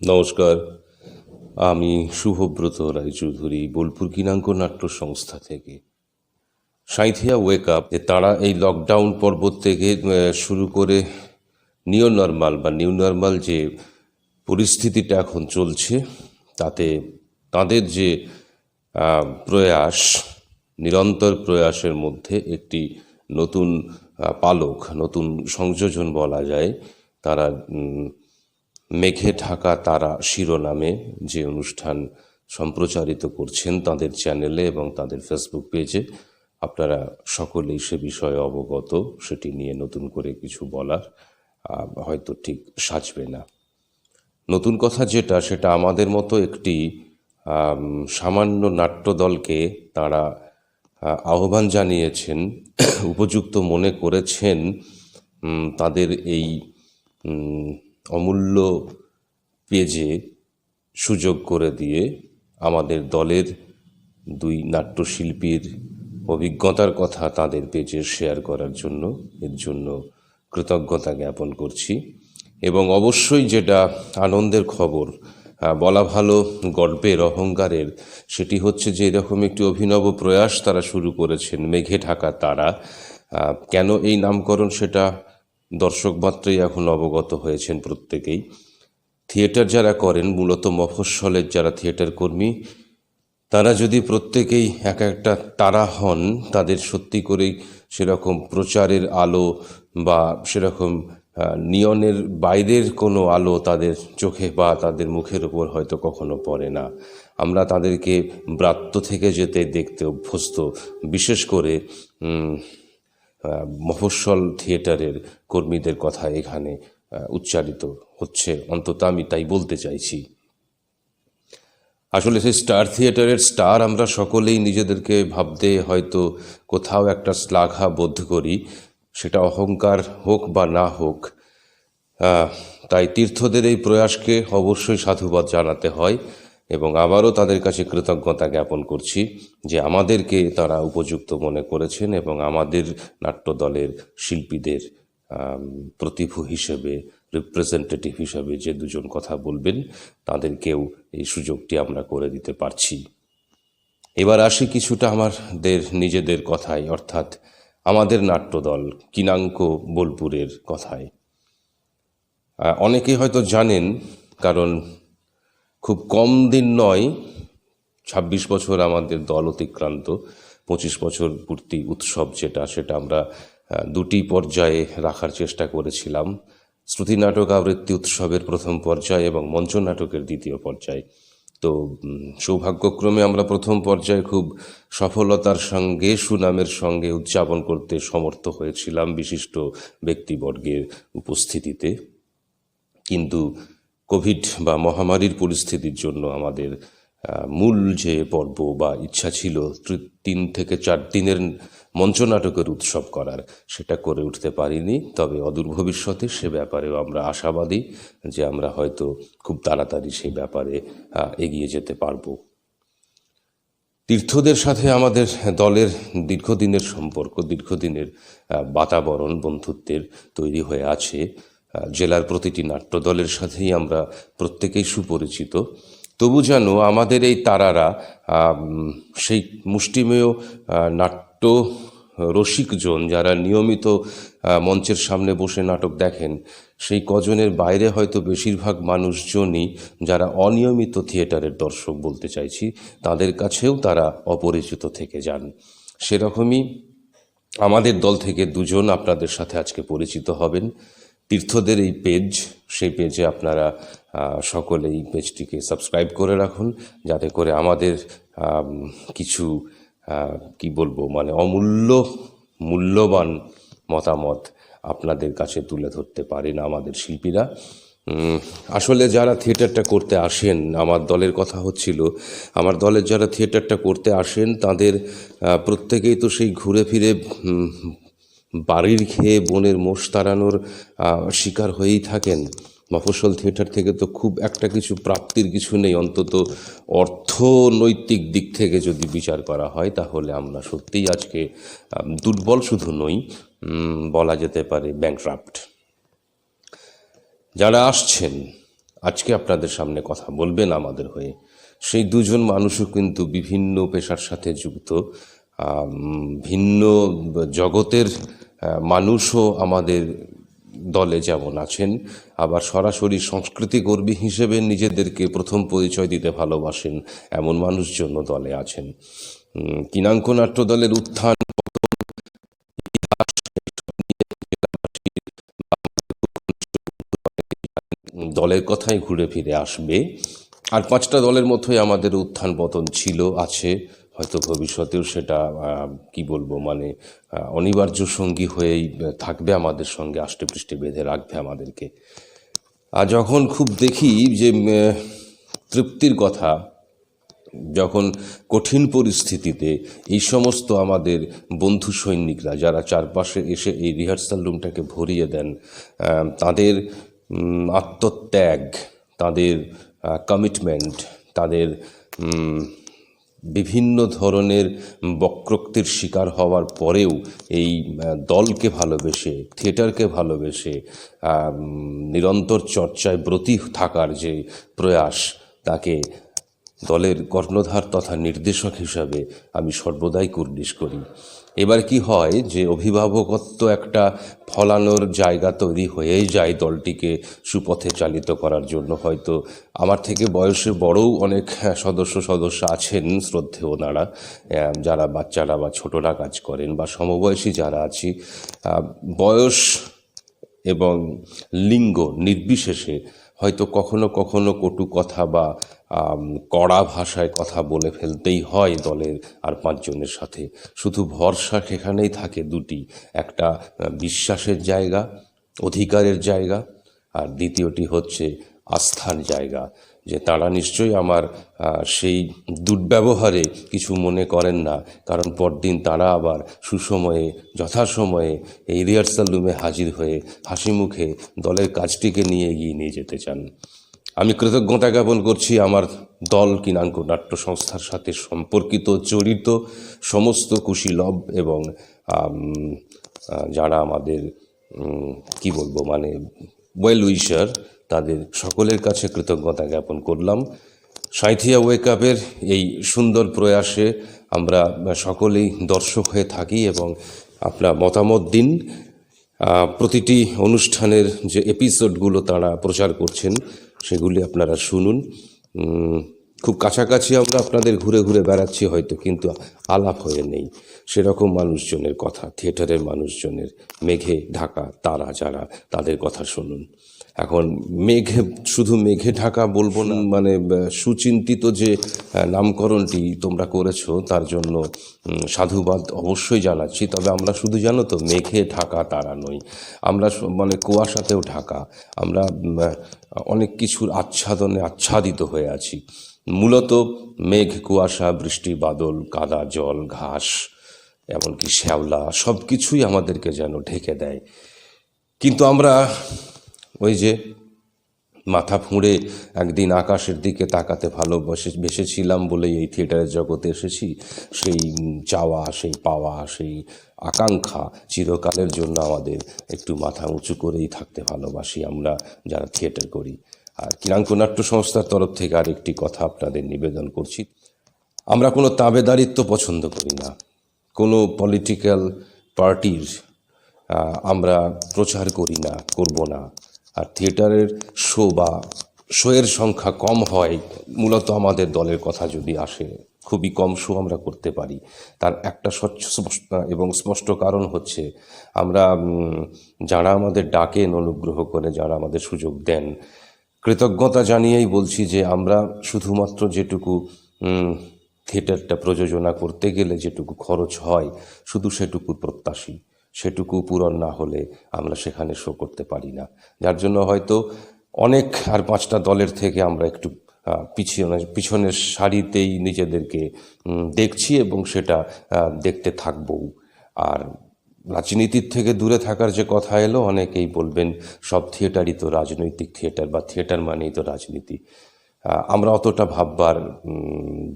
নমস্কার। আমি শুভব্রত রায়চৌধুরী, বোলপুর কিনাঙ্ক নাট্য সংস্থা থেকে। সাঁইথিয়া ওয়েক আপ তারা এই লকডাউন পর্বত থেকে শুরু করে নিউ নর্মাল বা নিউ নর্মাল যে পরিস্থিতিটা এখন চলছে, তাতে তাদের যে প্রয়াস, নিরন্তর প্রয়াসের মধ্যে একটি নতুন পালক, নতুন সংযোজন বলা যায়, তারা মেঘে ঢাকা তারা শিরোনামে যে অনুষ্ঠান সম্প্রচারিত করছেন তাদের চ্যানেলে এবং তাদের ফেসবুক পেজে, আপনারা সকলেই সে বিষয়ে অবগত, সেটি নিয়ে নতুন করে কিছু বলার হয়তো ঠিক সাজবে না। নতুন কথা যেটা, সেটা আমাদের মতো একটি সামান্য নাট্যদলকে তারা আহ্বান জানিয়েছেন, উপযুক্ত মনে করেছেন তাদের এই অমূল্য পেজে সুযোগ করে দিয়ে আমাদের দলের দুই নাট্যশিল্পীর অভিজ্ঞতার কথা তাদের পেজে শেয়ার করার জন্য, এর জন্য কৃতজ্ঞতা জ্ঞাপন করছি। এবং অবশ্যই যেটা আনন্দের খবর বলা ভালো গল্পের অহংকারের, সেটি হচ্ছে যে এরকম একটি অভিনব প্রয়াস তারা শুরু করেছেন মেঘে ঢাকা তারা। কেন এই নামকরণ সেটা দর্শক মাত্রই এখন অবগত হয়েছেন প্রত্যেকেই। থিয়েটার যারা করেন, মূলত মফস্বলের যারা থিয়েটার কর্মী, তারা যদি প্রত্যেকেই এক একটা তারা হন, তাদের সত্যি করেই সেরকম প্রচারের আলো বা সেরকম নিয়নের বাইরের কোনো আলো তাদের চোখে বা তাদের মুখের উপর হয়তো কখনো পড়ে না। আমরা তাদেরকে ব্রাত্য থেকে যেতে দেখতে অভ্যস্ত। বিশেষ করে মফস্বল থিয়েটারের কর্মীদের কথা এখানে উচ্চারিত হচ্ছে। অন্তত আমি তাই বলতে চাইছি। আসলে সেই স্টার থিয়েটারের স্টার আমরা সকলেই নিজেদেরকে ভাবতে হয়তো কোথাও একটা শ্লাঘা বোধ করি, সেটা অহংকার হোক বা না হোক। তাই তীর্থদের এই প্রয়াসকে অবশ্যই সাধুবাদ জানাতে হয়। এবং আবারও তাদের কাছে কৃতজ্ঞতা জ্ঞাপন করছি যে আমাদেরকে তারা উপযুক্ত মনে করেছেন এবং আমাদের নাট্যদলের শিল্পীদের প্রতিভু হিসেবে রিপ্রেজেন্টেটিভ হিসেবে যে দুজন কথা বলবেন, তাদেরকেও এই সুযোগটি আমরা করে দিতে পারছি। এবার আসি কিছুটা আমাদের নিজেদের কথায়, অর্থাৎ আমাদের নাট্যদল, কিনাঙ্ক বোলপুরের কথায়। অনেকে হয়তো জানেন, কারণ খুব কম দিন নয়, ছাব্বিশ বছর আমাদের দল অতিক্রান্ত, পঁচিশ বছর পূর্তি উৎসব যেটা, সেটা আমরা দুটি পর্যায়ে রাখার চেষ্টা করেছিলাম। শ্রুতি নাটক আবৃত্তি উৎসবের প্রথম পর্যায় এবং মঞ্চ নাটকের দ্বিতীয় পর্যায়। তো সৌভাগ্যক্রমে আমরা প্রথম পর্যায়ে খুব সফলতার সঙ্গে, সুনামের সঙ্গে উদযাপন করতে সমর্থ হয়েছিলাম বিশিষ্ট ব্যক্তিবর্গের উপস্থিতিতে। কিন্তু কোভিড বা মহামারীর পরিস্থিতির জন্য আমাদের মূল যে পর্ব বা ইচ্ছা ছিল তিন থেকে চার দিনের মঞ্চনাটকের উৎসব করার, সেটা করে উঠতে পারিনি। তবে অদূর ভবিষ্যতে সে ব্যাপারেও আমরা আশাবাদী যে আমরা হয়তো খুব তাড়াতাড়ি সেই ব্যাপারে এগিয়ে যেতে পারব। তীর্থদের সাথে আমাদের দলের দীর্ঘদিনের সম্পর্ক, দীর্ঘদিনের বাতাবরণ, বন্ধুত্বের তৈরি হয়ে আছে। জেলার প্রতিটি নাট্যদলের সাথেই আমরা প্রত্যেকেই সুপরিচিত। তবু যেন আমাদের এই তারারা সেই মুষ্টিমেয় নাট্য রসিকজন যারা নিয়মিত মঞ্চের সামনে বসে নাটক দেখেন, সেই কজনের বাইরে হয়তো বেশিরভাগ মানুষজনই যারা অনিয়মিত থিয়েটারের দর্শক বলতে চাইছি, তাদের কাছেও তারা অপরিচিত থেকে যান। সেরকমই আমাদের দল থেকে দুজন আপনাদের সাথে আজকে পরিচিত হবেন। তীর্থদের এই পেজ সেই পেজে আপনারা সকলে এই পেজটিকে সাবস্ক্রাইব করে রাখুন, যাতে করে আমাদের কিছু কি বলব মানে অমূল্য, মূল্যবান মতামত আপনাদের কাছে তুলে ধরতে পারেন আমাদের শিল্পীরা। আসলে যারা থিয়েটারটা করতে আসেন, আমার দলের কথা হচ্ছিল, আমার দলের যারা থিয়েটারটা করতে আসেন, তাদের প্রত্যেকেই তো সেই ঘুরে ফিরে বাড়ির খেয়ে বনের মোষ তাড়ানোর শিকার হয়েই থাকেন। মফসল থিয়েটার থেকে তো খুব একটা কিছু প্রাপ্তির কিছু নেই, অন্তত অর্থনৈতিক দিক থেকে যদি বিচার করা হয়, তাহলে আমরা সত্যিই আজকে দুর্বল শুধু নই বলা যেতে পারে ব্যাংক্রাফ্ট যারা আসছেন, আজকে আপনাদের সামনে কথা বলবেন আমাদের হয়ে। সেই দুজন মানুষও কিন্তু বিভিন্ন পেশার সাথে যুক্ত ভিন্ন জগতের মানুষও আমাদের দলে যেমন আছেন, আবার সরাসরি সংস্কৃতি কর্মী হিসেবে নিজেদেরকে প্রথম পরিচয় দিতে ভালোবাসেন এমন মানুষজন দলে আছেন। কিনাঙ্ক নাট্য দলের উত্থান, দলের কথাই ঘুরে ফিরে আসবে। আর পাঁচটা দলের মতোই আমাদের উত্থান পতন ছিল, আছে। হয়তো ভবিষ্যতেও সেটা কি বলব মানে অনিবার্য সঙ্গী হয়েই থাকবে আমাদের সঙ্গে, আষ্টে পৃষ্ঠে বেঁধে রাখবে আমাদেরকে। আর যখন খুব দেখি যে তৃপ্তির কথা, যখন কঠিন পরিস্থিতিতে এই সমস্ত আমাদের বন্ধু সৈনিকরা যারা চারপাশে এসে এই রিহার্সাল রুমটাকে ভরিয়ে দেন তাদের আত্মত্যাগ, তাদের কমিটমেন্ট তাদের বিভিন্ন ধরনের বক্রোক্তির শিকার হওয়ার পরেও এই দলকে ভালোবেসে, থিয়েটারকে ভালোবেসে নিরন্তর চর্চায় ব্রতী থাকার যে প্রয়াস, তাকে দলের কর্ণধার তথা নির্দেশক হিসাবে আমি সর্বদাই কুর্নিশ করি। এবার কি হয় যে অভিভাবকত্ব একটা ফলানোর জায়গা তৈরি হয়েই যায় দলটিকে সুপথে চালিত করার জন্য। হয়তো আমার থেকে বয়সে বড়ও অনেক হ্যাঁ, সদস্য সদস্য আছেন শ্রদ্ধেয় ওনারা যারা বাচ্চারা বা ছোটরা কাজ করেন বা সমবয়সী যারা আছি বয়স এবং লিঙ্গ নির্বিশেষে হয়তো কখনো কখনো কটু কথা বা কড়া ভাষায় কথা বলে ফেলতেই হয় দলের আর পাঁচজনের সাথে। শুধু ভরসা সেখানেই থাকে দুটি, একটা বিশ্বাসের জায়গা, অধিকারের জায়গা, আর দ্বিতীয়টি হচ্ছে আস্থার জায়গা, যে তারা নিশ্চয়ই আমার সেই দুর্ব্যবহারে কিছু মনে করেন না, কারণ পরদিন তারা আবার সুসময়ে, যথাসময়ে এই রিহার্সাল রুমে হাজির হয়ে হাসি মুখে দলের কাজটিকে নিয়ে এগিয়ে নিয়ে যেতে চান। আমি কৃতজ্ঞতা জ্ঞাপন করছি আমার দল কিনাঙ্ক নাট্য সংস্থার সাথে সম্পর্কিত, জড়িত সমস্ত কুশীলব এবং যারা আমাদের কি বলব মানে ওয়েল উইশার তাদের সকলের কাছে কৃতজ্ঞতা জ্ঞাপন করলাম। সাঁথিয়া ওয়েক আপের এই সুন্দর প্রয়াসে আমরা সকলেই দর্শক হয়ে থাকি এবং আপনার মতামত দিন। প্রতিটি অনুষ্ঠানের যে এপিসোডগুলো তারা প্রচার করছেন সেগুলি আপনারা শুনুন। খুব কাছাকাছি আমরা আপনাদের ঘুরে ঘুরে বেড়াচ্ছি হয়তো, কিন্তু আলাপ হয়ে নেই। সেরকম মানুষজনের কথা, থিয়েটারের মানুষজনের মেঘে ঢাকা তারা যারা, তাদের কথা শুনুন। এখন মেঘে, শুধু মেঘে ঢাকা বলব না মানে সুচিন্তিত যে নামকরণটি তোমরা করেছ, তার জন্য সাধুবাদ অবশ্যই জানাচ্ছি। তবে আমরা শুধু জানো তো, মেঘে ঢাকা তারা নই। আমরা মানে কুয়াশাতেও ঢাকা। আমরা অনেক কিছুর আচ্ছাদনে আচ্ছাদিত হয়ে আছি। মূলত মেঘ, কুয়াশা, বৃষ্টি, বাদল, কাদা, জল, ঘাস, এমনকি শ্যাওলা সব কিছুই আমাদেরকে যেন ঢেকে দেয়। কিন্তু আমরা ওই যে মাথা ফুঁড়ে একদিন আকাশের দিকে তাকাতে ভালোবাসে বেসেছিলাম বলেই এই থিয়েটারের জগতে এসেছি। সেই চাওয়া, সেই পাওয়া, সেই আকাঙ্ক্ষা চিরকালের জন্য আমাদের একটু মাথা উঁচু করেই থাকতে ভালোবাসি আমরা যারা থিয়েটার করি। আর কিরাঙ্ক নাট্য সংস্থার তরফ থেকে আরেকটি কথা আপনাদের নিবেদন করছি। আমরা কোনো তাবেদারিত্ব পছন্দ করি না। কোনো পলিটিক্যাল পার্টির আমরা প্রচার করি না, করব না। আর থিয়েটারের শো বা শোয়ের সংখ্যা কম হয়, মূলত আমাদের দলের কথা যদি আসে, খুবই কম শো আমরা করতে পারি। তার একটা স্বচ্ছ এবং স্পষ্ট কারণ হচ্ছে, আমরা যারা আমাদের ডাকেন অনুগ্রহ করে, যারা আমাদের সুযোগ দেন, কৃতজ্ঞতা জানিয়েই বলছি যে আমরা শুধুমাত্র যেটুকু থিয়েটারটা প্রযোজনা করতে গেলে যেটুকু খরচ হয়, শুধু সেটুকু প্রত্যাশী। সেটুকু পূরণ না হলে আমরা সেখানে শো করতে পারি না। যার জন্য হয়তো অনেক আর পাঁচটা দলের থেকে আমরা একটু পিছনে, পিছনের সারিতেই নিজেদেরকে দেখছি এবং সেটা দেখতে থাকবও। আর রাজনীতির থেকে দূরে থাকার যে কথা এলো, অনেকেই বলবেন সব থিয়েটারই তো রাজনৈতিক থিয়েটার বা থিয়েটার মানেই তো রাজনীতি। আমরা অতটা ভাববার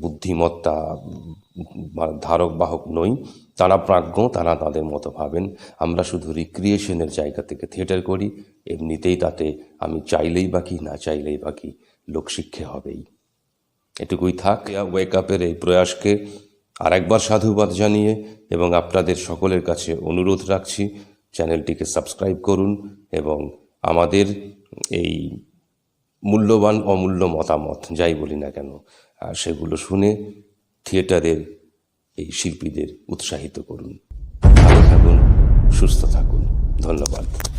বুদ্ধিমত্তা ধারক বাহক নই। তারা প্রাজ্ঞ, তারা তাদের মতো ভাবেন। আমরা শুধু রিক্রিয়েশনের জায়গা থেকে থিয়েটার করি, এমনিতেই তাতে আমি চাইলেই বাকি না চাইলেই বাকি লোকশিক্ষে হবেই। এটুকুই থাক। ওয়েক আপের এই প্রয়াসকে আরেকবার সাধুবাদ জানিয়ে এবং আপনাদের সকলের কাছে অনুরোধ রাখছি, চ্যানেলটিকে সাবস্ক্রাইব করুন এবং আমাদের এই মূল্যবান, অমূল্য মতামত, যাই বলি না কেন সেগুলো শুনে থিয়েটারের এই শিল্পীদের উৎসাহিত করুন। ভালো থাকুন সুস্থ থাকুন। ধন্যবাদ।